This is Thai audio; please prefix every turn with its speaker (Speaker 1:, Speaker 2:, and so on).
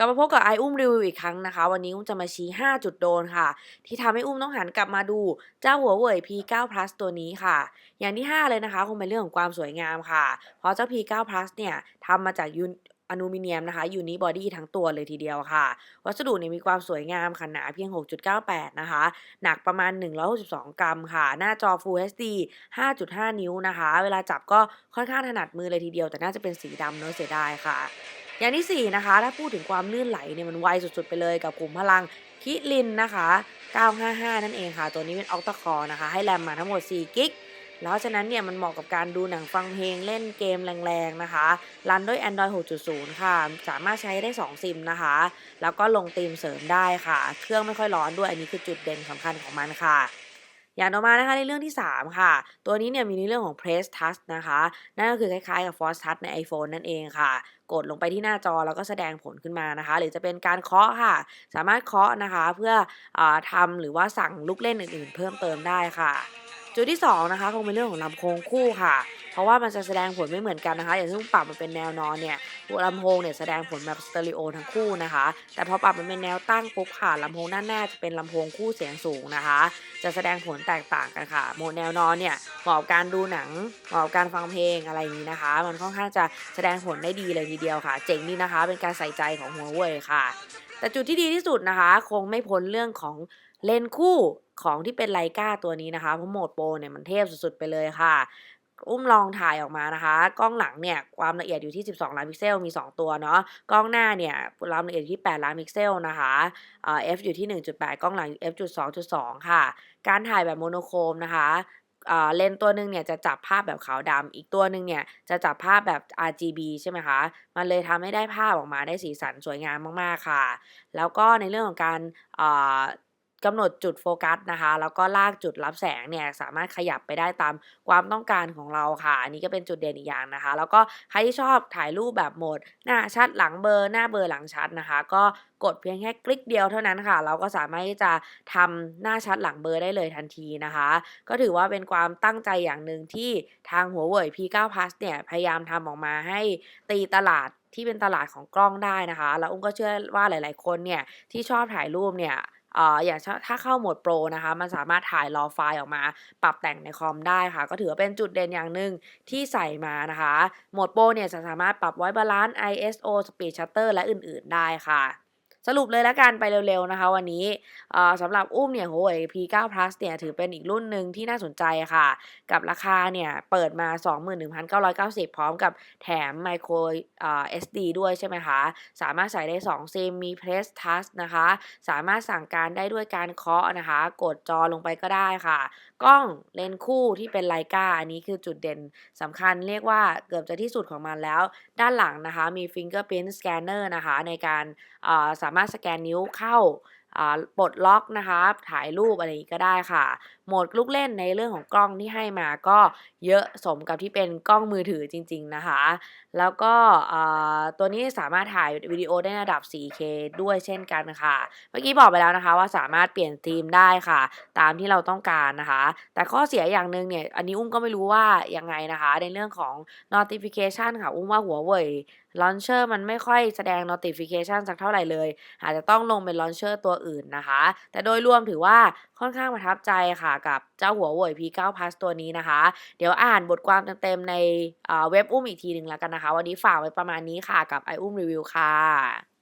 Speaker 1: กลับมาพบกับไออุ้มรีวิวอีกครั้งนะคะ วันนี้อุ้มจะมาชี้ 5 จุดโดนค่ะ ที่ทำให้อุ้มต้องหันกลับมาดูเจ้าหัวเว่ย P9 Plus ตัวนี้ค่ะ อย่างที่ 5 เลยนะคะคงเป็นเรื่องของความสวยงามค่ะ เพราะเจ้า P9 Plus เนี่ยทำมาจากยูนอลูมิเนียมนะคะยูนิบอดี้ทั้งตัวเลยทีเดียวค่ะ วัสดุเนี่ยมีความสวยงามค่ะหนาเพียง 6.98 นะคะ หนักประมาณ 162 กรัมค่ะ หน้าจอ Full HD 5.5 นิ้วนะคะ เวลาจับก็ค่อนข้างถนัดมือเลยทีเดียว แต่น่าจะเป็นสีดำเนอะเสียดายค่ะ อย่างที่ 4 นะคะ ถ้าพูดถึงความลื่นไหลเนี่ยมันไวสุดๆไปเลยกับกลุ่มพลังคิรินนะคะ 955 นั่นเองค่ะ ตัวนี้เป็นอ c ต a คอนะคะ ให้แรมมาทั้งหมด 4 กิกแล้วฉะนั้นเนี่ยมันเหมาะกับการดูหนังฟังเพลงเล่นเกมแรงๆนะคะ รันด้วย Android 6.0 ค่ะ สามารถใช้ได้ 2 ซิมนะคะ แล้วก็ลงธีมเสริมได้ค่ะ เครื่องไม่ค่อยร้อนด้วย อันนี้คือจุดเด่นสำคัญของมันค่ะ อย่างต่อมานะคะในเรื่องที่ 3 ค่ะ ตัวนี้เนี่ยมีในเรื่องของ Press Touch นะคะ นั่นก็คือคล้ายๆกับ Force Touch ใน iPhone นั่นเองค่ะ กดลงไปที่หน้าจอแล้วก็แสดงผลขึ้นมานะคะ หรือจะเป็นการเคาะค่ะ สามารถเคาะนะคะเพื่ออทำหรือว่าสั่งลูกเล่นอื่นๆ เพิ่มเติมได้ค่ะจุดที่2นะคะคงเป็นเรื่องของลำโพงคู่ค่ะ เพราะว่ามันจะแสดงผลไม่เหมือนกันนะคะ อย่างที่นปรับมันเป็นแนวนอนเนี่ย ลำโพงเนี่ยแสดงผลแบบสเตอริโอทั้งคู่นะคะ แต่พอปรับมันเป็นแนวตั้งปุ๊บค่ะลำโพงด้านหน้าจะเป็นลำโพงคู่เสียงสูงนะคะ จะแสดงผลแตกต่างกันค่ะ โหมดแนวนอนเนี่ยเหมาะกับการดูหนังเหมาะกับการฟังเพลงอะไรอย่างนี้นะคะ มันค่อนข้างจะแสดงผลได้ดีเลยทีเดียวค่ะ เจ๋งดีนะคะ เป็นการใส่ใจของหัวเว่ยค่ะ แต่จุดที่ดีที่สุดนะคะ คงไม่พ้นเรื่องของเลนคู่ของที่เป็นไลกาตัวนี้นะคะเพราะโหมดโปรเนี่ยมันเทพสุดๆไปเลยค่ะ อุ้มลองถ่ายออกมานะคะ กล้องหลังเนี่ยความละเอียดอยู่ที่ 12 ล้านพิกเซล มี 2 ตัวเนาะ กล้องหน้าเนี่ยความละเอียดที่ 8 ล้านพิกเซลนะคะเอ่อ f อยู่ที่ 1.8 กล้องหลังอยู่ f จุด2.2 ค่ะ การถ่ายแบบโมโนโครมนะคะอ่าเลนตัวหนึ่งเนี่ยจะจับภาพแบบขาวดำ อีกตัวหนึ่งเนี่ยจะจับภาพแบบ RGB ใช่ไหมคะ มันเลยทำให้ได้ภาพออกมาได้สีสันสวยงามมาก ๆ ค่ะ แล้วก็ในเรื่องของการอ่า กำหนดจุดโฟกัสนะคะ แล้วก็ลากจุดรับแสงเนี่ยสามารถขยับไปได้ตามความต้องการของเราค่ะ อันนี้ก็เป็นจุดเด่นอีกอย่างนะคะ แล้วก็ใครที่ชอบถ่ายรูปแบบโหมด หน้าชัดหลังเบลอหน้าเบลอหลังชัดนะคะ ก็กดเพียงแค่คลิกเดียวเท่านั้นค่ะ เราก็สามารถที่จะทำหน้าชัดหลังเบลอได้เลยทันทีนะคะ ก็ถือว่าเป็นความตั้งใจอย่างหนึ่งที่ทางหัวเว่ย P9 Plus เนี่ยพยายามทำออกมาให้ตีตลาดที่เป็นตลาดของกล้องได้นะคะ แล้วอุ้มก็เชื่อว่าหลาย ๆ คนเนี่ยที่ชอบถ่ายรูปเนี่ย อ่ออย่างถ้าเข้าโหมดโปรนะคะ มันสามารถถ่ายรอไฟล์ออกมา ปรับแต่งในคอมได้ค่ะ ก็ถือว่าเป็นจุดเด่นอย่างหนึ่งที่ใส่มานะคะ โหมดโปรเนี่ยจะสามารถปรับไว้บาลานซ์ ISO Speed Shutter และอื่นๆได้ค่ะ สรุปเลยแล้วกันไปเร็วๆนะคะ วันนี้สำหรับอุ้มเนี่ยโหย P9 Plus เนี่ยถือเป็นอีกรุ่นหนึ่งที่น่าสนใจค่ะ กับราคาเนี่ยเปิดมา 21,990 พร้อมกับแถม micro SD ด้วยใช่ไหมคะ สามารถใส่ได้ 2 ซิมมี Press Touch นะคะ สามารถสั่งการได้ด้วยการเคาะนะคะ กดจอลงไปก็ได้ค่ะ กล้องเลนส์คู่ที่เป็นไลกาอันนี้คือจุดเด่นสำคัญเรียกว่าเกือบจะที่สุดของมันแล้ว ด้านหลังนะคะมี Fingerprint Scanner นะคะในการสามารถสแกนนิ้วเข้าปลดล็อกนะคะ ถ่ายรูปอะไรก็ได้ค่ะ โหมดลูกเล่นในเรื่องของกล้องที่ให้มาก็เยอะสมกับที่เป็นกล้องมือถือจริง ๆนะคะ แล้วก็ตัวนี้สามารถถ่ายวิดีโอได้ระดับ 4K ด้วยเช่นกันค่ะ เมื่อกี้บอกไปแล้วนะคะว่าสามารถเปลี่ยนธีมได้ค่ะ ตามที่เราต้องการนะคะ แต่ข้อเสียอย่างหนึ่งเนี่ย อันนี้อุ้มก็ไม่รู้ว่ายังไงนะคะ ในเรื่องของ notification ค่ะ อุ้มว่าหัวเว่ย launcher มันไม่ค่อยแสดง notification สักเท่าไหร่เลย อาจจะต้องลงเป็น launcher ตัวอื่นนะคะ แต่โดยรวมถือว่าค่อนข้างประทับใจค่ะกับเจ้าหัวเว่ย P9 Plus ตัวนี้นะคะ เดี๋ยวอ่านบทความเต็มๆในเว็บอุ้มอีกทีหนึ่งแล้วกันนะคะ วันนี้ฝากไว้ประมาณนี้ค่ะกับไออุ้มรีวิวค่ะ